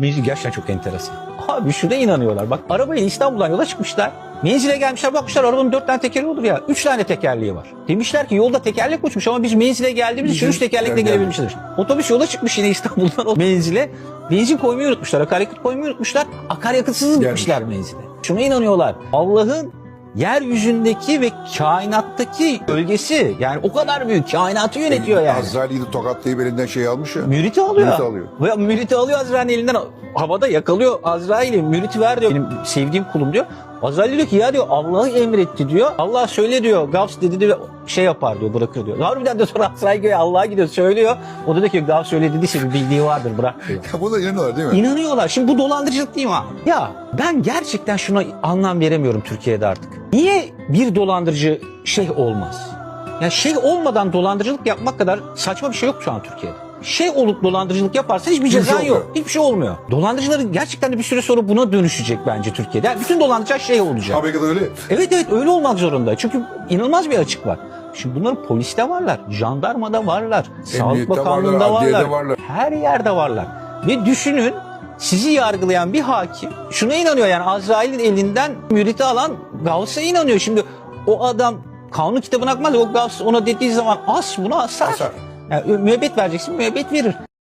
Menzil gerçekten çok enteresan. Abi şuna inanıyorlar. Bak arabayla İstanbul'dan yola çıkmışlar. Menzile gelmişler bakmışlar arabanın dört tane tekeri olur ya. Üç tane tekerleği var. Demişler ki yolda tekerlek uçmuş ama biz menzile geldiğimiz için üç tekerlekle gelebilmişiz. Otobüs yola çıkmış yine İstanbul'dan o menzile. Benzin koymayı unutmuşlar. Akaryakıt koymayı unutmuşlar. Akaryakıtsız gitmişler menzile. Şuna inanıyorlar. Allah'ın yeryüzündeki ve kainattaki bölgesi yani o kadar büyük kainatı yönetiyor yani. Azrail'i tokatlayıp elinden şey almış ya. Müriti alıyor. Müriti alıyor. Ve müriti alıyor Azrail'in elinden havada yakalıyor Azrail'i. Müriti ver diyor. Benim sevdiğim kulum diyor. Azrail diyor ki ya diyor Allah'ı emretti diyor. Allah söyle diyor. Gavs dedi diyor şey yapar diyor bırakır diyor. Harbiden de sonra Azrail göğe Allah'a gidiyor söylüyor. O da diyor ki Gavs öyle dediyse bir bildiği vardır bırak diyor. Ya buna inanıyorlar değil mi? İnanıyorlar. Şimdi bu dolandırıcılık değil mi abi? Ya ben gerçekten şuna anlam veremiyorum Türkiye'de artık. Niye bir dolandırıcı şey olmaz? Ya şey olmadan dolandırıcılık yapmak kadar saçma bir şey yok şu an Türkiye'de. Şey olup dolandırıcılık yaparsan hiçbir şey cezan olmuyor. yok. Hiçbir şey olmuyor. Dolandırıcıların gerçekten de bir süre sonra buna dönüşecek bence Türkiye'de. Yani bütün dolandırıcılar şey olacak. Amerika'da öyle. Evet evet öyle olmak zorunda. Çünkü inanılmaz bir açık var. Şimdi bunların poliste varlar, jandarmada varlar, Sağlık Emniyette Bakanlığı'nda varlar, varlar, varlar. Her yerde varlar. Ve düşünün sizi yargılayan bir hakim şuna inanıyor yani Azrail'in elinden müriti alan Gavs'a inanıyor. Şimdi o adam kanun kitabına bakmaz. O Gavs ona dediği zaman as bunu asar. Asar. Yani müebbet vereceksin müebbet verir.